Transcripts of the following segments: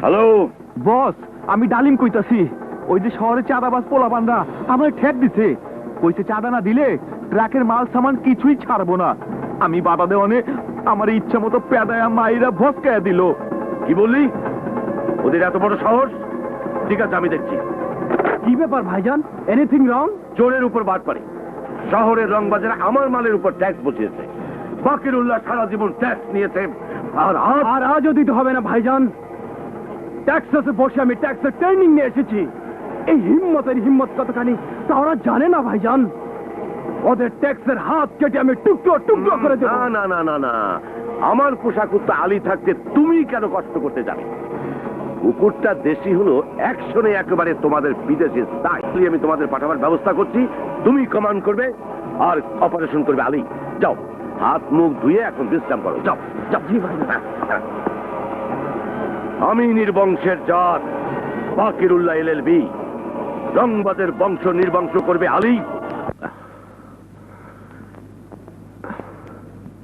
Hello? বস আমি ডালিম কইতাছি। ওই যে শহরে চাঁদাবাজ পোলা বান্ধা আমার ঠেক দিছে। কইছে চাঁদা না দিলে ট্রাকের মাল সামান কিছুই ছাড়বো না। আমি বাধা দেওয়ানে আমার ইচ্ছা মতো পেদায়া মাইরা ভসকায়া দিল। কি বললি? ওদের এত বড় সাহস? ঠিক আছে আমি দেখছি। কি ব্যাপার ভাইজান? এনিথিং রং চোরের উপর বাদ পারে। শহরের রংবাজারে আমার মালের উপর ট্যাক্স বসিয়েছে। বাকির উল্লাহ সারা জীবন ট্যাক্স নিয়েছে। আর আজ আর আজও দিতে হবে না ভাইজান। ট্যাক্সাসে বসে আমি ট্যাক্সের ট্রেনিং নিয়ে এসেছি। এই হিম্মতের হিম্মত কতখানি তা ওরা জানে না ভাইজান। ওদের ট্যাক্সের হাত কেটে আমি টুকরো টুকরো করে দেবো। না না না না না। আমার পোশাক কুত্তা আলি থাকতে তুমি কেন কষ্ট করতে যাবে? কুকুরটা দেশি হলো একশনে একেবারে তোমাদের বিদেশে তাই আমি তোমাদের পাঠাবার ব্যবস্থা করছি। তুমি কমান্ড করবে আর অপারেশন করবে আলী। যাও। হাত মুখ ধুয়ে এখন বিশ্রাম করো। যাও যাও। আমি নির্বংশের জাত বাকিরুল্লাহ এলএলবি। রংবাদের বংশ নির্বংশ করবে আলী।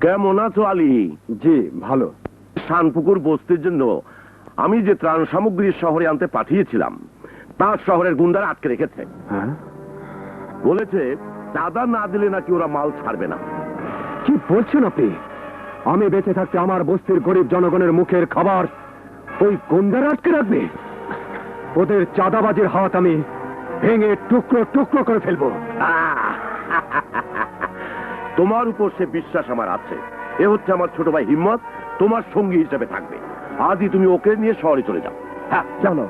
কেমন আছো আলী? জি ভালো। শানপুকুর বস্তির জন্য আমি যে ত্রাণ সামগ্রী শহরে আনতে পাঠিয়েছিলাম তার শহরের গুন্ডারা আটকে রেখেছে। হ্যাঁ? বলেছে দাদা না দিলে নাকি ওরা মাল ছাড়বে না। কি বলছেন আপনি? আমি বেঁচে থাকতে আমার বস্তির গরিব জনগণের মুখের খাবার ওই গন্ডার আটকে রাখবে? ওদের চাঁদাবাজির হাত আমি ভেঙে টুকরো টুকরো করে ফেলব। তোমার উপর সে বিশ্বাস আমার আছে। এ হচ্ছে আমার ছোট ভাই হিম্মত তোমার সঙ্গী হিসেবে থাকবে। আজই তুমি ওকে নিয়ে শহরে চলে যাও। হ্যাঁ জানো।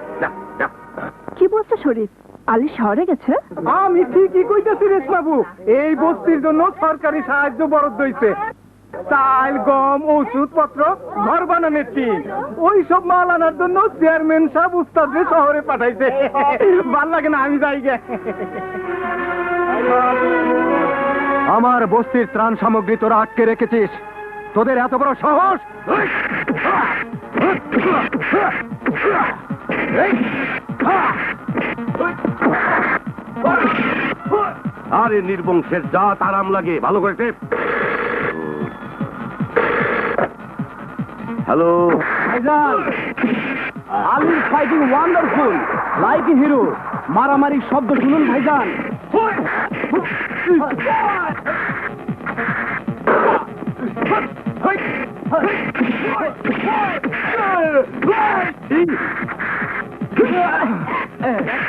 কি বলছো শরীফ? আলী শহরে গেছে? আমি ঠিকই কইতেছি রেশমাবু। এই বস্তির জন্য সরকারি সাহায্য বরাদ্দ হইছে। চাল গম ওষুধপত্র ঘর বানানোর টিন ওই সব মাল আনার জন্য চেয়ারম্যান সাহেব উস্তাদরে শহরে পাঠাইছে। ভালো লাগে না আমি যাই আমার বস্তির ত্রাণ সামগ্রী তোরা আটকে রেখেছিস। তোদের এত বড় সাহস? আরে নির্বংশের জাত আরাম লাগে। ভালো করে tape. Hello. Fighting wonderful like hero মারামারি শব্দ শুনুন ভাইজান।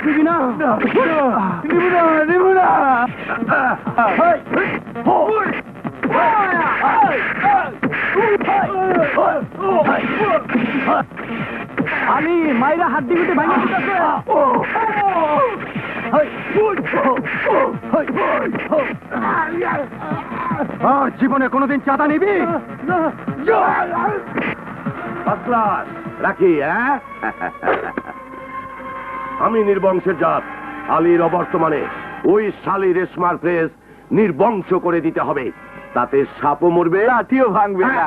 দিবি না দিব না দিব না আলি মাইরা হাড্ডি গুটি ভাঙা দিতেছে আর জীবনে কোনোদিন চাঁদা নিবি? রাখি হ্যাঁ? আমি নির্বংশের জাত আলীর অবর্তমানে। ওই শালি রেশমার প্রেস নির্বংশ করে দিতে হবে। তাতে সাপও মরবে। লাঠিও ভাঙবে না।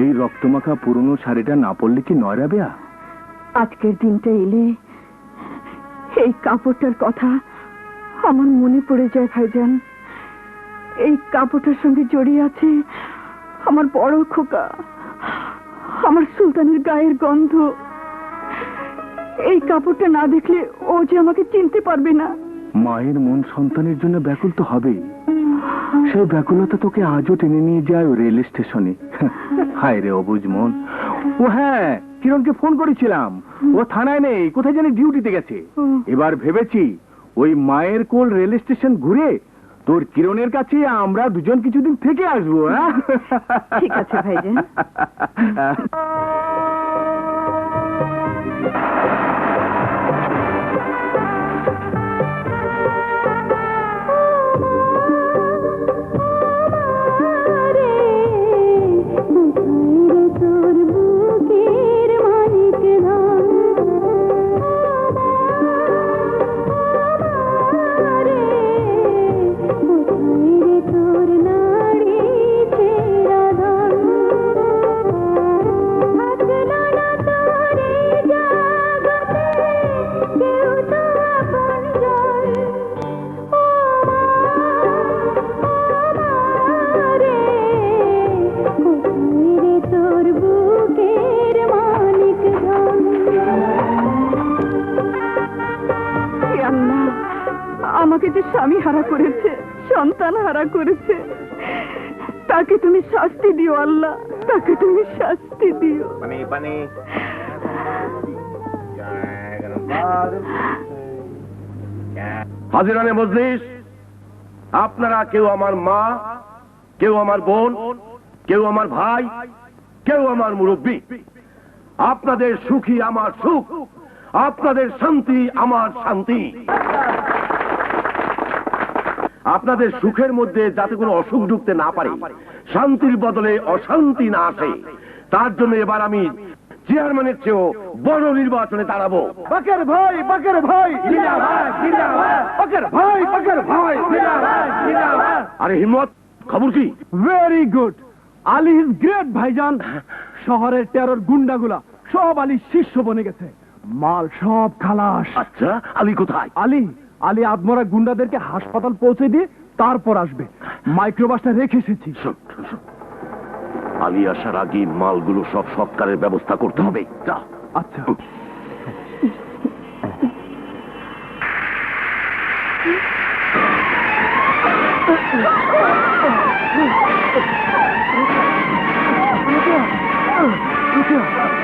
এই রক্তমাখা পুরনো শাড়িটা না পরলে কি নয় রাবেয়া আজকের দিনটা এলে এই কাপড়টার কথা আমার মনে পড়ে যায় ভাইজান। এই কাপড়টার সঙ্গে জড়িয়ে আছে আমার বড় খোকা। আমার সুলতানের গায়ের গন্ধ। এই কাপড়টা না দেখলে ও যে আমাকে চিনতে পারবে না। মায়ের মন সন্তানের জন্য ব্যাকুল তো হবেই। সেই ব্যাকুলতা তোকে আজও টেনে নিয়ে যায় রেল স্টেশনে। হায় রে অবুজ মন। ও হ্যাঁ কিরণকে ফোন করেছিলাম। ও থানায় নেই কোথায় জানি ডিউটিতে গেছে। এবার ভেবেছি ওই মায়ের কোল রেল স্টেশন ঘুরে তোর কিরণের কাছে আমরা দুজন কিছুদিন থেকে আসব হ্যাঁ ঠিক আছে, ভাইজান। হারা করেছে সন্তান হারা করেছে। তাকে তুমি শাস্তি দিও আল্লাহ তাকে তুমি শাস্তি দিও। হাজিরানে মজলিস আপনারা কেউ আমার মা কেউ আমার বোন কেউ আমার ভাই কেউ আমার মুরব্বী। আপনাদের সুখী আমার সুখ আপনাদের শান্তি আমার শান্তি। আপনাদের সুখের মধ্যে যাতে কোনো অসুখ ঢুকতে না পারে শান্তির বদলে অশান্তি না আসে। তার জন্য এবার আমি চেয়ারম্যানের চেয়েও বড় নির্বাচনে দাঁড়াবো। বাকের ভাই বাকের ভাই। বাকের ভাই বাকের ভাই। আরে হিম্মত খবর কি? Very good Ali is great ভাইজান। শহরের টেরর গুন্ডাগুলা সব আলী শিষ্য বনে গেছে। মাল সব খালাস। আচ্ছা আলী কোথায়? আলী আলী আদমরা গুন্ডাদেরকে হাসপাতাল পৌঁছে দিয়ে তারপর আসবে। মাইক্রোবাসটা রেখে এসেছি। আলী আসার আগে মালগুলো সব সৎকারের ব্যবস্থা করতে হবে। যা। আচ্ছা। God.